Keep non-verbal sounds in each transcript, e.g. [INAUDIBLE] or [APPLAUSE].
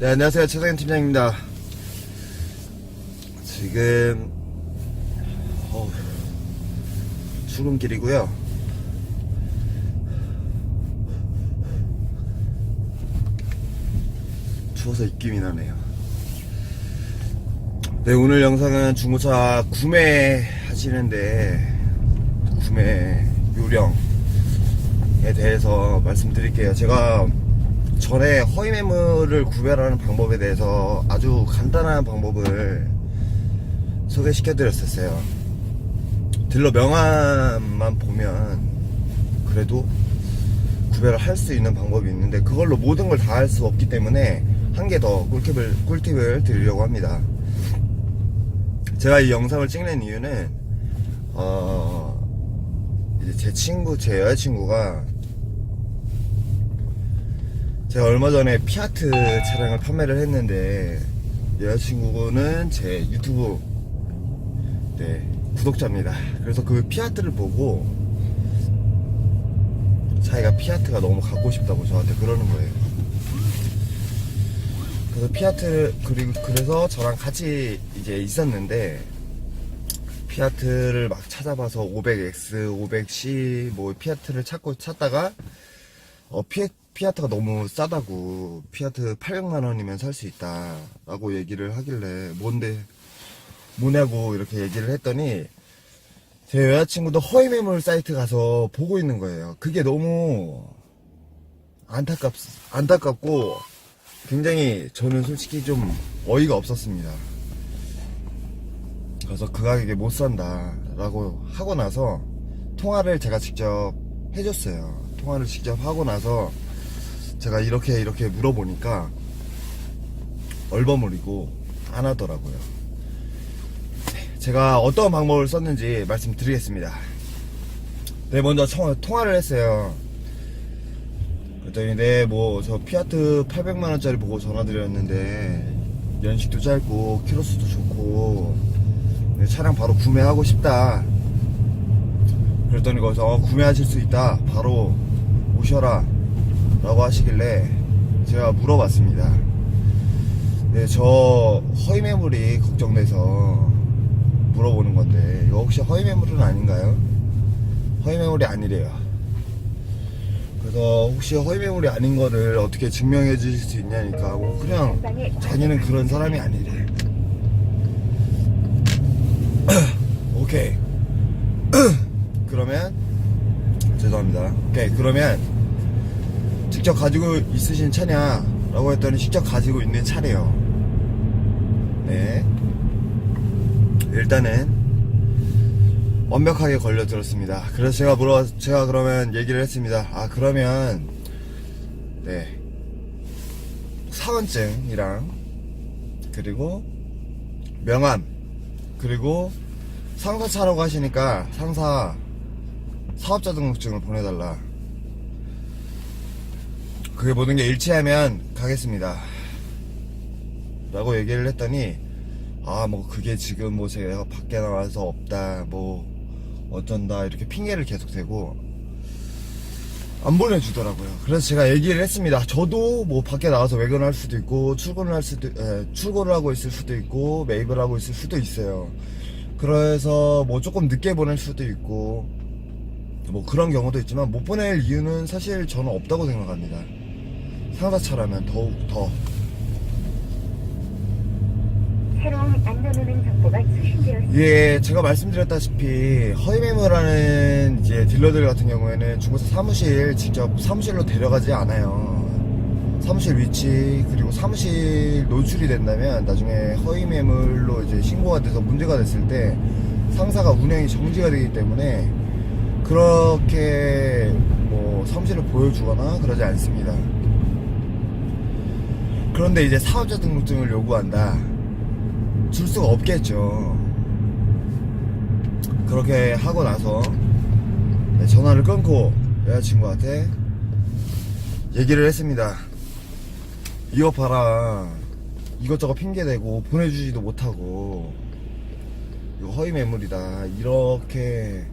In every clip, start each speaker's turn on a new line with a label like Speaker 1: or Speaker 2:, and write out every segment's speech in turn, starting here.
Speaker 1: 네, 안녕하세요. 최상현 팀장입니다. 지금, 어우, 출근길이고요. 추워서 입김이 나네요. 네, 오늘 영상은 중고차 구매하시는데, 구매 요령에 대해서 말씀드릴게요. 제가 전에 허위 매물을 구별하는 방법에 대해서 아주 간단한 방법을 소개시켜 드렸었어요. 딜러 명함만 보면 그래도 구별을 할 수 있는 방법이 있는데 그걸로 모든 걸 다 할 수 없기 때문에 한 개 더 꿀팁을, 꿀팁을 드리려고 합니다. 제가 이 영상을 찍는 이유는 어 제 친구 제 여자친구가 제가 얼마 전에 피아트 차량을 판매를 했는데 여자친구는 제 유튜브 네, 구독자입니다. 그래서 그 피아트를 보고 자기가 피아트가 너무 갖고 싶다고 저한테 그러는 거예요. 그래서 피아트를 그리고 그래서 저랑 같이 이제 있었는데 피아트를 막 찾아봐서 500X, 500C 뭐 피아트를 찾고 찾다가 어 피, 피아트가 너무 싸다고 피아트 800만 원이면 살 수 있다라고 얘기를 하길래 뭔데 뭐냐고 이렇게 얘기를 했더니 제 여자친구도 허위 매물 사이트 가서 보고 있는 거예요. 그게 너무 안타깝 안타깝고 굉장히 저는 솔직히 좀 어이가 없었습니다. 그래서 그 가격에 못 산다라고 하고 나서 통화를 제가 직접 해줬어요. 통화를 직접 하고 나서 제가 이렇게 이렇게 물어보니까 얼버무리고 안 하더라고요. 제가 어떤 방법을 썼는지 말씀드리겠습니다. 네, 먼저 청- 통화를 했어요. 그랬더니 네, 뭐 저 피아트 800만 원짜리 보고 전화드렸는데 연식도 짧고 키로수도 좋고 네, 차량 바로 구매하고 싶다. 그랬더니 거기서 어, 구매하실 수 있다. 바로 오셔라. 라고 하시길래 제가 물어봤습니다. 네, 저 허위 매물이 걱정돼서 물어보는 건데 이거 혹시 허위 매물은 아닌가요? 허위 매물이 아니래요. 그래서 혹시 허위 매물이 아닌 거를 어떻게 증명해 주실 수 있냐니까 뭐 그냥 자기는 그런 사람이 아니래. [CLEARS THROAT] 오케이. [CLEARS THROAT] 그러면 죄송합니다. 오케이 그러면 직접 가지고 있으신 차냐? 라고 했더니 직접 가지고 있는 차래요. 네. 일단은 완벽하게 걸려들었습니다. 그래서 제가 물어 제가 그러면 얘기를 했습니다. 아 그러면 네 사원증이랑 그리고 명함 그리고 상사 차라고 하시니까 상사 사업자 등록증을 보내달라. 그게 모든 게 일치하면 가겠습니다. 라고 얘기를 했더니 아 뭐 그게 지금 뭐 제가 밖에 나와서 없다 뭐 어쩐다 이렇게 핑계를 계속 대고 안 보내주더라고요. 그래서 제가 얘기를 했습니다. 저도 뭐 밖에 나가서 외근을 할 수도 있고 출근을 할 수도 에, 출근을 하고 있을 수도 있고 매입을 하고 있을 수도 있어요. 그래서 뭐 조금 늦게 보낼 수도 있고 뭐 그런 경우도 있지만 못 보낼 이유는 사실 저는 없다고 생각합니다. 상사차라면 더욱 더
Speaker 2: 새로운 안전운행 정보가 수신되었습니다.
Speaker 1: 예, 제가 말씀드렸다시피 허위매물하는 이제 딜러들 같은 경우에는 중고차 사무실 직접 사무실로 데려가지 않아요. 사무실 위치 그리고 사무실 노출이 된다면 나중에 허위매물로 이제 신고가 돼서 문제가 됐을 때 상사가 운행이 정지가 되기 때문에 그렇게 뭐 사무실을 보여주거나 그러지 않습니다. 그런데 이제 사업자 등록증을 요구한다. 줄 수가 없겠죠. 그렇게 하고 나서 네, 전화를 끊고 여자친구한테 얘기를 했습니다. 이거 봐라. 이것저것 핑계대고 보내주지도 못하고 이거 허위 매물이다. 이렇게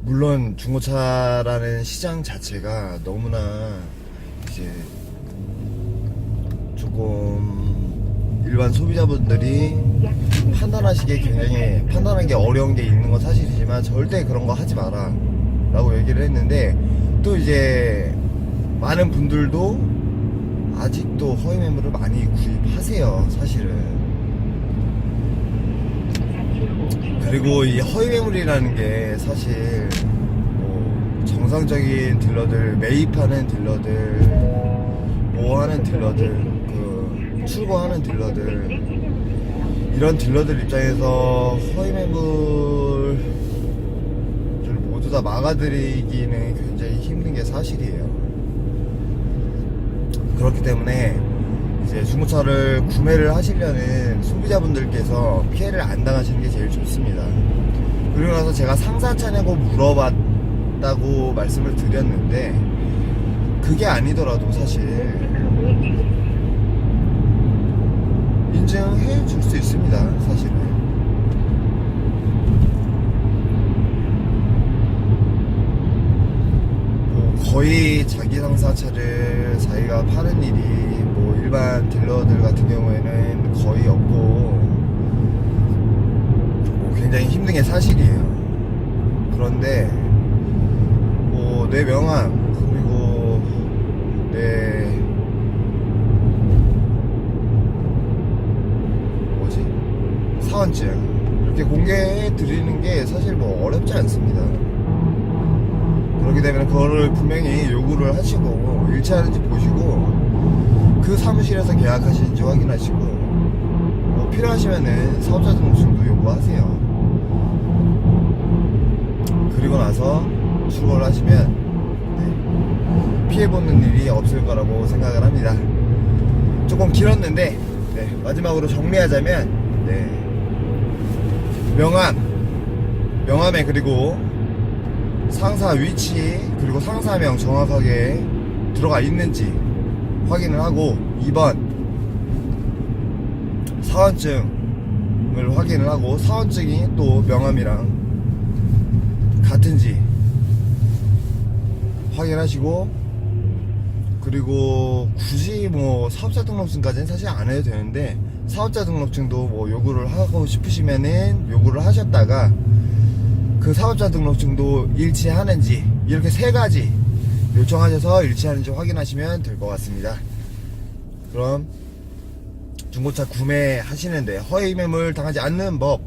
Speaker 1: 물론 중고차라는 시장 자체가 너무나 이제 좀 조금 일반 소비자분들이
Speaker 2: 약
Speaker 1: 판단하시기에 굉장히 판단하기 어려운 게 있는 건 사실이지만 절대 그런 거 하지 마라 라고 얘기를 했는데 또 이제 많은 분들도 아직도 허위 매물을 많이 구입하세요 사실은. 그리고 이 허위 매물이라는 게 사실 뭐 정상적인 딜러들 매입하는 딜러들 보호하는 딜러들 그 출고하는 딜러들 이런 딜러들 입장에서 허위 매물을 모두 다 막아드리기는 굉장히 힘든 게 사실이에요. 그렇기 때문에 이제 중고차를 구매를 하시려는 소비자분들께서 피해를 안 당하시는 게 제일 좋습니다. 그리고 나서 제가 상사차냐고 물어봤다고 말씀을 드렸는데 그게 아니더라도 사실 인증해 줄 수 있습니다, 사실은. 뭐 거의 자기 상사차를 자기가 파는 일이 뭐 일반 딜러들 같은 경우에는 거의 없고 뭐 굉장히 힘든 게 사실이에요. 그런데 뭐 내 명함 그리고 내 뭐지 사원증 이렇게 공개해 드리는 게 사실 뭐 어렵지 않습니다. 그렇기 때문에 그거를 분명히 요구를 하시고 일치하는지 보시고 그 사무실에서 계약하시는지 확인하시고 뭐 필요하시면은 사업자 등록증도 요구하세요. 그리고 나서 출고를 하시면 네, 피해 보는 일이 없을 거라고 생각을 합니다. 조금 길었는데 네, 마지막으로 정리하자면 네, 명함 명함에 그리고 상사 위치 그리고 상사명 정확하게 들어가 있는지 확인을 하고 2번 사원증을 확인을 하고 사원증이 또 명함이랑 같은지 확인하시고 그리고 굳이 뭐 사업자 등록증까지는 사실 안 해도 되는데 사업자 등록증도 뭐 요구를 하고 싶으시면은 요구를 하셨다가 그 사업자 등록증도 일치하는지 이렇게 세 가지 요청하셔서 일치하는지 확인하시면 될 것 같습니다. 그럼 중고차 구매하시는데 허위 매물 당하지 않는 법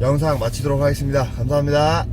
Speaker 1: 영상 마치도록 하겠습니다. 감사합니다.